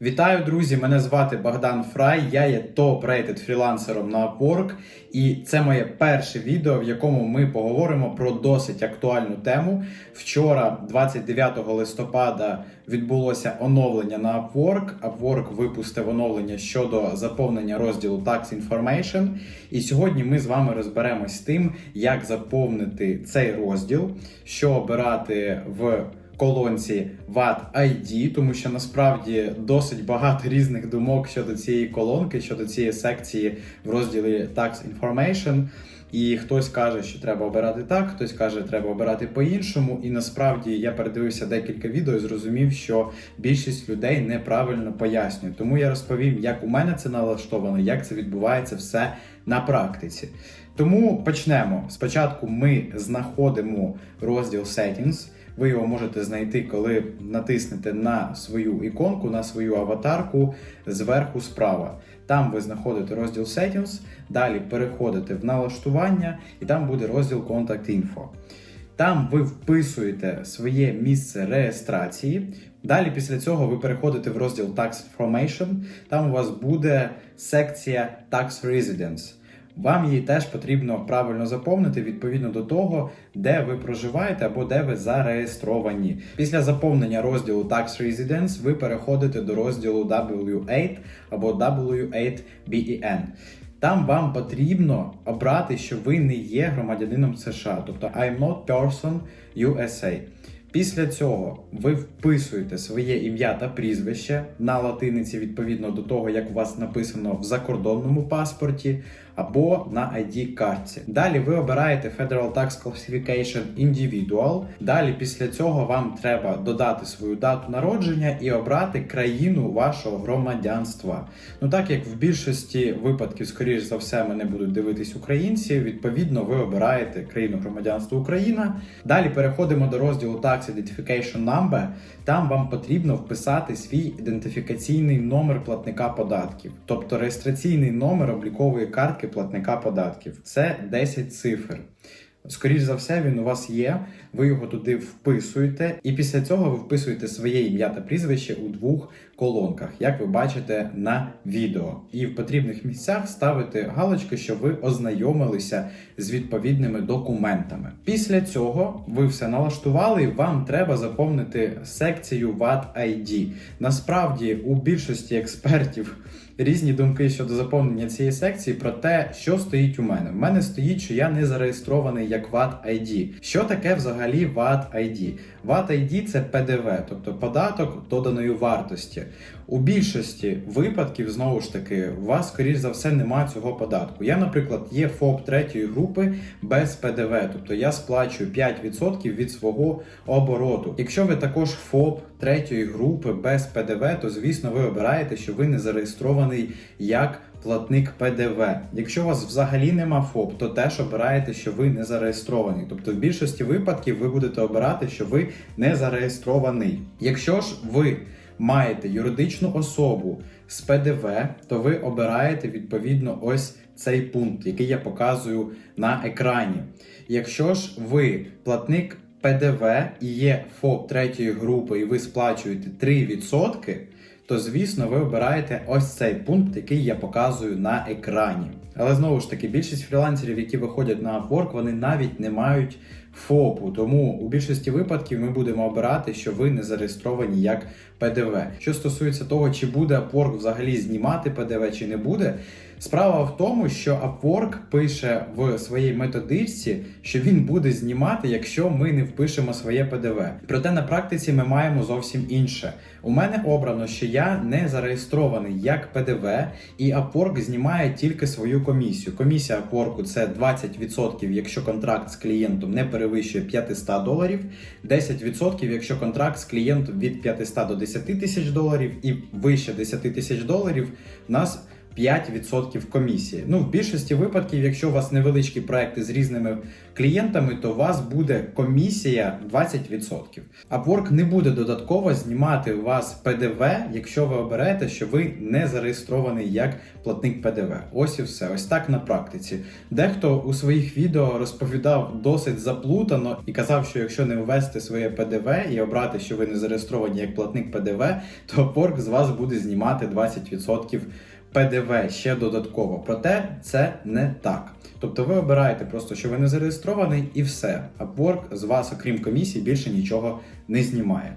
Вітаю, друзі! Мене звати Богдан Фрай. Я є топ-рейтед фрілансером на Upwork. І це моє перше відео, в якому ми поговоримо про досить актуальну тему. Вчора, 29 листопада, відбулося оновлення на Upwork. Upwork випустив оновлення щодо заповнення розділу Tax Information. І сьогодні ми з вами розберемось з тим, як заповнити цей розділ, що обирати в колонці VAT ID, тому що насправді досить багато різних думок щодо цієї колонки, щодо цієї секції в розділі Tax Information. І хтось каже, що треба обирати так, хтось каже, що треба обирати по-іншому. І насправді я передивився декілька відео і зрозумів, що більшість людей неправильно пояснює. Тому я розповім, як у мене це налаштовано, як це відбувається все на практиці. Тому почнемо. Спочатку ми знаходимо розділ Settings. Ви його можете знайти, коли натиснете на свою іконку, на свою аватарку зверху справа. Там ви знаходите розділ Settings, далі переходите в налаштування, і там буде розділ Contact Info. Там ви вписуєте своє місце реєстрації. Далі після цього ви переходите в розділ Tax Information. Там у вас буде секція Tax Residence. Вам її теж потрібно правильно заповнити відповідно до того, де ви проживаєте або де ви зареєстровані. Після заповнення розділу Tax Residence ви переходите до розділу W8 або W8BEN. Там вам потрібно обрати, що ви не є громадянином США, тобто I'm not person USA. Після цього ви вписуєте своє ім'я та прізвище на латиниці відповідно до того, як у вас написано в закордонному паспорті або на ID картці. Далі ви обираєте Federal Tax Classification Individual. Далі після цього вам треба додати свою дату народження і обрати країну вашого громадянства. Ну так як в більшості випадків, скоріш за все, мене будуть дивитись українці. Відповідно, ви обираєте країну громадянства Україна. Далі переходимо до розділу Tax Identification Number. Там вам потрібно вписати свій ідентифікаційний номер платника податків, тобто реєстраційний номер облікової картки платника податків. Це 10 цифр. Скоріш за все, він у вас є. Ви його туди вписуєте, і після цього ви вписуєте своє ім'я та прізвище у двох колонках, як ви бачите на відео. І в потрібних місцях ставите галочки, щоб ви ознайомилися з відповідними документами. Після цього ви все налаштували, і вам треба заповнити секцію VAT ID. Насправді, у більшості експертів. Різні думки щодо заповнення цієї секції про те, що стоїть у мене. В мене стоїть, що я не зареєстрований як VAT ID. Що таке взагалі VAT ID? VAT ID – це ПДВ, тобто податок доданої вартості. У більшості випадків, знову ж таки, у вас, скоріш за все, немає цього податку. Я, наприклад, є ФОП третьої групи без ПДВ, тобто я сплачую 5% від свого обороту. Якщо ви також ФОП третьої групи без ПДВ, то звісно ви обираєте, що ви не зареєстрований як платник ПДВ. Якщо у вас взагалі нема ФОП, то теж обираєте, що ви не зареєстрований. Тобто в більшості випадків ви будете обирати, що ви не зареєстрований. Якщо ж ви маєте юридичну особу з ПДВ, то ви обираєте відповідно ось цей пункт, який я показую на екрані. Якщо ж ви платник ПДВ і є ФОП третьої групи, і ви сплачуєте 3%, то звісно ви обираєте ось цей пункт, який я показую на екрані. Але знову ж таки, більшість фрілансерів, які виходять на Upwork, вони навіть не мають ФОПу. Тому у більшості випадків ми будемо обирати, що ви не зареєстровані як ПДВ. Що стосується того, чи буде Upwork взагалі знімати ПДВ, чи не буде. Справа в тому, що Upwork пише в своїй методичці, що він буде знімати, якщо ми не впишемо своє ПДВ. Проте на практиці ми маємо зовсім інше. У мене обрано, що я не зареєстрований як ПДВ, і Upwork знімає тільки свою комісію. Комісія Upwork – це 20%, якщо контракт з клієнтом не перевищує 500 доларів, 10% якщо контракт з клієнтом від 500 до 10 тисяч доларів і вище 10 тисяч доларів, нас 5% комісії. Ну, в більшості випадків, якщо у вас невеличкі проекти з різними клієнтами, то у вас буде комісія 20%. Upwork не буде додатково знімати у вас ПДВ, якщо ви оберете, що ви не зареєстрований як платник ПДВ. Ось і все. Ось так на практиці. Дехто у своїх відео розповідав досить заплутано і казав, що якщо не ввести своє ПДВ і обрати, що ви не зареєстровані як платник ПДВ, то Upwork з вас буде знімати 20% ПДВ ще додатково. Проте це не так. Тобто ви обираєте просто, що ви не зареєстрований, і все. Upwork з вас, окрім комісії, більше нічого не знімає.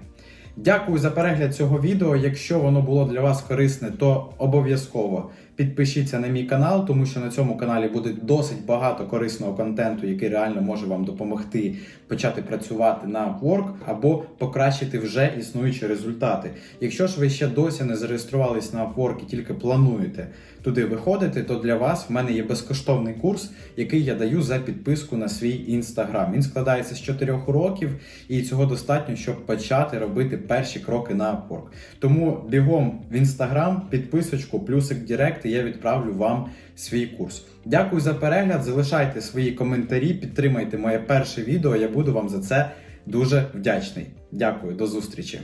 Дякую за перегляд цього відео. Якщо воно було для вас корисне, то обов'язково підпишіться на мій канал, тому що на цьому каналі буде досить багато корисного контенту, який реально може вам допомогти почати працювати на Upwork або покращити вже існуючі результати. Якщо ж ви ще досі не зареєструвались на Upwork і тільки плануєте туди виходити, то для вас в мене є безкоштовний курс, який я даю за підписку на свій інстаграм. Він складається з чотирьох уроків, і цього достатньо, щоб почати робити перші кроки на Upwork. Тому бігом в інстаграм, підписочку, плюсик Директ, і я відправлю вам свій курс. Дякую за перегляд. Залишайте свої коментарі, підтримайте моє перше відео. Я буду вам за це дуже вдячний. Дякую, до зустрічі.